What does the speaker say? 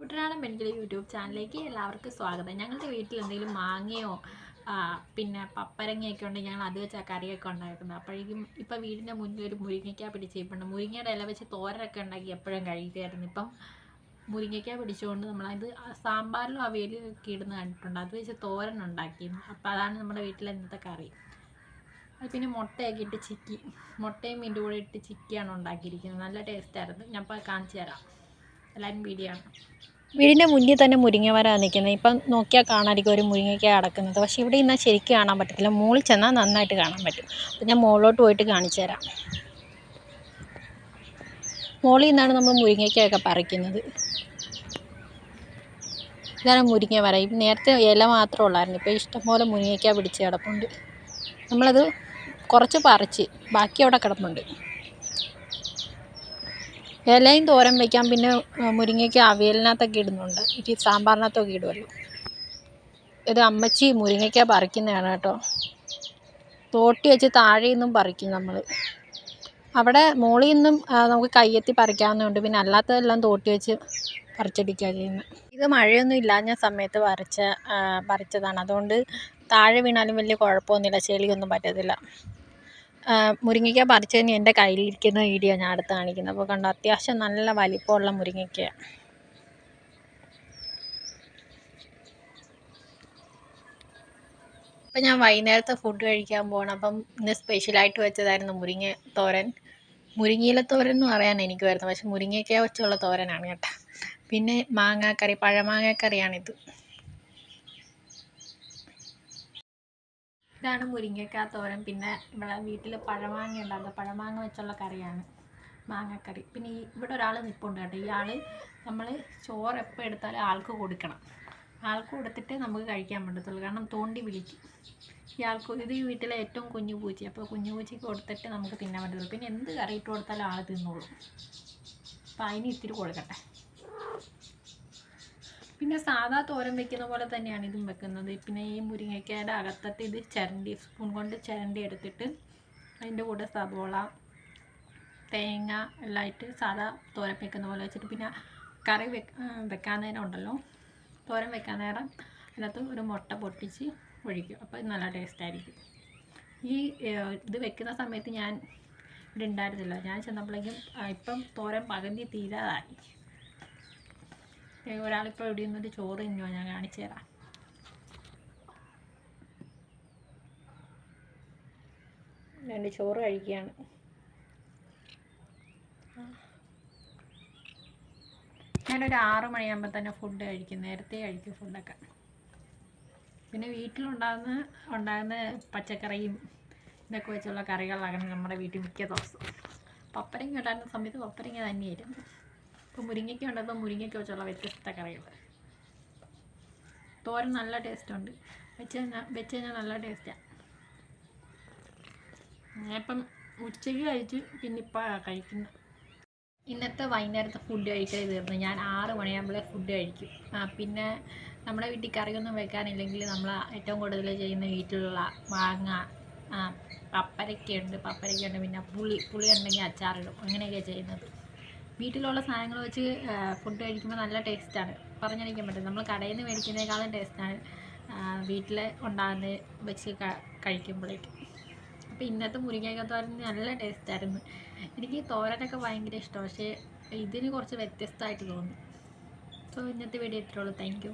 കുട്ടനാടൻ പെൺകിളി യൂട്യൂബ് ചാനലിലേക്ക് എല്ലാവർക്കും സ്വാഗതം. ഞങ്ങളുടെ വീട്ടിൽ എന്തെങ്കിലും മാങ്ങയോ പിന്നെ പപ്പരങ്ങയൊക്കെ ഉണ്ടെങ്കിൽ ഞങ്ങൾ അത് വെച്ചാൽ കറിയൊക്കെ ഉണ്ടാക്കുന്നത്. അപ്പോഴേക്കും ഇപ്പം വീടിന്റെ മുന്നിൽ ഒരു മുരിങ്ങയ്ക്ക പിടിച്ചിട്ടുണ്ട് മുരിങ്ങയുടെ ഇല വെച്ച് തോരനൊക്കെ ഉണ്ടാക്കി എപ്പോഴും കഴിക്കുമായിരുന്നു ഇപ്പം മുരിങ്ങയ്ക്ക പിടിച്ചുകൊണ്ട് നമ്മളത് സാമ്പാറിലും അവയിലൊക്കെ ഇടുന്ന കണ്ടിട്ടുണ്ട്. അത് വെച്ച് തോരൻ ഉണ്ടാക്കി അപ്പോൾ അതാണ് നമ്മുടെ വീട്ടിലെ ഇന്നത്തെ കറി. അത് പിന്നെ മുട്ടയൊക്കെ ഇട്ട് ചിക്കി മുട്ടയും മീന്റെ കൂടെ ഇട്ട് ചിക്കിയാണ് ഉണ്ടാക്കിയിരിക്കുന്നത്. നല്ല ടേസ്റ്റായിരുന്നു ഞാൻ ഇപ്പോൾ കാണിച്ചു തരാം. എല്ലാവരും വീടിയാണ് വീടിന്റെ മുന്നിൽ തന്നെ മുരിങ്ങ മരമാണ് നിൽക്കുന്നത്. ഇപ്പം നോക്കിയാൽ കാണാതിരിക്കും ഒരു മുരിങ്ങയ്ക്ക അടക്കുന്നത് പക്ഷേ ഇവിടെ ഇന്നാൽ ശരിക്കും കാണാൻ പറ്റത്തില്ല. മുകളിൽ ചെന്നാൽ നന്നായിട്ട് കാണാൻ പറ്റും. അപ്പം ഞാൻ മുകളിലോട്ട് പോയിട്ട് കാണിച്ചു തരാം. മുകളിൽ നിന്നാണ് നമ്മൾ മുരിങ്ങയ്ക്കയൊക്കെ പറിക്കുന്നത്. ഇതാണ് മുരിങ്ങ വര ഇപ്പം നേരത്തെ ഇല മാത്രമേ ഉള്ളായിരുന്നു. ഇപ്പോൾ ഇഷ്ടംപോലെ മുരിങ്ങയ്ക്ക പിടിച്ച് കിടപ്പുണ്ട്. നമ്മളത് കുറച്ച് പറിച്ച് ബാക്കി അവിടെ കിടപ്പുണ്ട്. ഇലയും തോരൻ വയ്ക്കാം പിന്നെ മുരിങ്ങയ്ക്ക് അവിയലിനകത്തൊക്കെ ഇടുന്നുണ്ട്. ഈ സാമ്പാറിനകത്തൊക്കെ ഇടുമല്ലോ ഇത് അമ്മച്ചി മുരിങ്ങയ്ക്ക പറിക്കുന്നതാണ് കേട്ടോ. തോട്ടി വെച്ച് താഴെ നിന്നും പറിക്കും നമ്മൾ അവിടെ മുകളിൽ നിന്നും നമുക്ക് കയ്യെത്തി പറിക്കാവുന്നതുണ്ട്. പിന്നെ അല്ലാത്തതെല്ലാം തോട്ടി വെച്ച് പറിച്ചെടുക്കുക ചെയ്യുന്നത്. ഇത് മഴയൊന്നും ഇല്ലാഞ്ഞ സമയത്ത് പറിച്ച പറിച്ചതാണ്. അതുകൊണ്ട് താഴെ വീണാലും വലിയ കുഴപ്പമൊന്നുമില്ല. ചെളിയൊന്നും പറ്റത്തില്ല. മുരിങ്ങയ്ക്ക പറിച്ചതിന് എന്റെ കയ്യിലിരിക്കുന്ന വീഡിയോ ഞാൻ അടുത്ത് കാണിക്കുന്നത്. അപ്പോൾ കണ്ടോ അത്യാവശ്യം നല്ല വലിപ്പമുള്ള മുരിങ്ങയ്ക്കയാണ് അപ്പം ഞാൻ വൈകുന്നേരത്തെ ഫുഡ് കഴിക്കാൻ പോകണം അപ്പം ഇന്ന് സ്പെഷ്യലായിട്ട് വെച്ചതായിരുന്നു മുരിങ്ങ തോരൻ. മുരിങ്ങയില തോരൻ എന്ന് പറയാൻ എനിക്ക് വരുന്നത്. പക്ഷെ മുരിങ്ങയ്ക്ക വെച്ചുള്ള തോരനാണ് കേട്ടോ. പിന്നെ മാങ്ങാക്കറി പഴമാങ്ങാക്കറിയാണിത്. ഇതാണ് മുരിങ്ങക്കാ തോരൻ. പിന്നെ ഇവിടെ വീട്ടിൽ പഴമാങ്ങ ഉണ്ടാകുന്നത് പഴമാങ്ങ വെച്ചുള്ള കറിയാണ്. മാങ്ങക്കറി. പിന്നെ ഈ ഇവിടെ ഒരാൾ നിൽപ്പുണ്ട് കേട്ടോ. ഇയാൾ നമ്മൾ ചോറ് എപ്പോൾ എടുത്താലും ആൾക്ക് കൊടുക്കണം. ആൾക്ക് കൊടുത്തിട്ട് നമുക്ക് കഴിക്കാൻ പറ്റത്തുള്ളൂ. കാരണം തോണ്ടി വിളിക്കും. ഇയാൾക്ക് ഇത് ഈ വീട്ടിലെ ഏറ്റവും കുഞ്ഞു പൂച്ച അപ്പോൾ കുഞ്ഞു പൂച്ചയ്ക്ക് കൊടുത്തിട്ട് നമുക്ക് തിന്നാൻ പറ്റത്തുള്ളൂ. പിന്നെ എന്ത് കറി ഇട്ട് കൊടുത്താലും ആൾ തിന്നോളൂ. അപ്പം അതിന് ഇത്തിരി കൊടുക്കട്ടെ. പിന്നെ സാധാ തോരൻ വെക്കുന്ന പോലെ തന്നെയാണ് ഇതും വെക്കുന്നത്. പിന്നെ ഈ മുരിങ്ങയ്ക്കയുടെ അകത്തത്തെ ഇത് ചിരണ്ടി സ്പൂൺ കൊണ്ട് ചിരണ്ടി എടുത്തിട്ട് അതിന്റെ കൂടെ സവോള തേങ്ങ എല്ലാം ഇട്ട് സാധാ തോരൻ വെക്കുന്ന പോലെ വെച്ചിട്ട് പിന്നെ കറി വെക്കാൻ നേരം ഉണ്ടല്ലോ. തോരൻ വെക്കാൻ നേരം അതിനകത്ത് ഒരു മുട്ട പൊട്ടിച്ച് ഒഴിക്കും. അപ്പോൾ നല്ല ടേസ്റ്റ് ആയിരിക്കും. ഈ ഇത് വെക്കുന്ന സമയത്ത് ഞാൻ ഇവിടെ ഉണ്ടായിരുന്നില്ല ഞാൻ ചെന്നപ്പോഴേക്കും ഇപ്പം തോരൻ പകുതി തീരാതായി. ഒരാളിപ്പോൾ ഇവിടെ നിന്നിട്ട് ചോറ് തിന്നോ? ഞാൻ കാണിച്ചു തരാം. രണ്ട് ചോറ് കഴിക്കുകയാണ്. ഞാനൊരു ആറ് മണിയാകുമ്പോൾ തന്നെ ഫുഡ് കഴിക്കും. നേരത്തെ കഴിക്കും ഫുഡൊക്കെ പിന്നെ വീട്ടിലുണ്ടാകുന്ന ഉണ്ടാകുന്ന പച്ചക്കറിയും ഇതൊക്കെ വെച്ചുള്ള കറികളാണ് നമ്മുടെ വീട്ടിൽ മിക്ക ദിവസവും. പപ്പരങ്ങ ഉണ്ടായിരുന്ന സമയത്ത് പപ്പരങ്ങ തന്നെയായിരുന്നു. ഇപ്പോൾ മുരിങ്ങയ്ക്ക ഉണ്ടപ്പോൾ മുരിങ്ങയ്ക്ക വെച്ചുള്ള വ്യത്യസ്ത കറികൾ. തോരൻ നല്ല ടേസ്റ്റ് ഉണ്ട്. വെച്ച് കഴിഞ്ഞാൽ വെച്ച് കഴിഞ്ഞാൽ നല്ല ടേസ്റ്റാണ് ഞാനിപ്പം ഉച്ചയ്ക്ക് കഴിച്ച് പിന്നെ ഇപ്പം കഴിക്കുന്നത് ഇന്നത്തെ വൈകുന്നേരത്തെ ഫുഡ് കഴിക്കൽ തീർന്നു. ഞാൻ ആറ് മണിയാകുമ്പോഴേ ഫുഡ് കഴിക്കും. പിന്നെ നമ്മുടെ വീട്ടിൽ കറിയൊന്നും വെക്കാനില്ലെങ്കിൽ നമ്മൾ ഏറ്റവും കൂടുതൽ ചെയ്യുന്ന വീട്ടിലുള്ള മാങ്ങ പപ്പരക്കയുണ്ട്. പപ്പരയ്ക്കയുണ്ട് പിന്നെ പുളി പുളി ഉണ്ടെങ്കിൽ അച്ചാറിടും. അങ്ങനെയൊക്കെയാണ് ചെയ്യുന്നത്. വീട്ടിലുള്ള സാധനങ്ങൾ വെച്ച് ഫുഡ് കഴിക്കുമ്പോൾ നല്ല ടേസ്റ്റാണ് പറഞ്ഞറിയിക്കാൻ പറ്റും. നമ്മൾ കടയിൽ നിന്ന് മേടിക്കുന്നതിനേക്കാളും ടേസ്റ്റാണ് വീട്ടിൽ ഉണ്ടാകുന്നത് വെച്ച് കഴിക്കുമ്പോഴേക്കും. അപ്പോൾ ഇന്നത്തെ മുരിങ്ങയ്ക്ക തോരൻ നല്ല ടേസ്റ്റായിരുന്നു എനിക്ക് തോരനൊക്കെ ഭയങ്കര ഇഷ്ടമാണ് പക്ഷേ ഇതിന് കുറച്ച് വ്യത്യസ്തമായിട്ട് തോന്നി. സോ ഇന്നത്തെ വീഡിയോ ഇത്രയുള്ളൂ താങ്ക് യു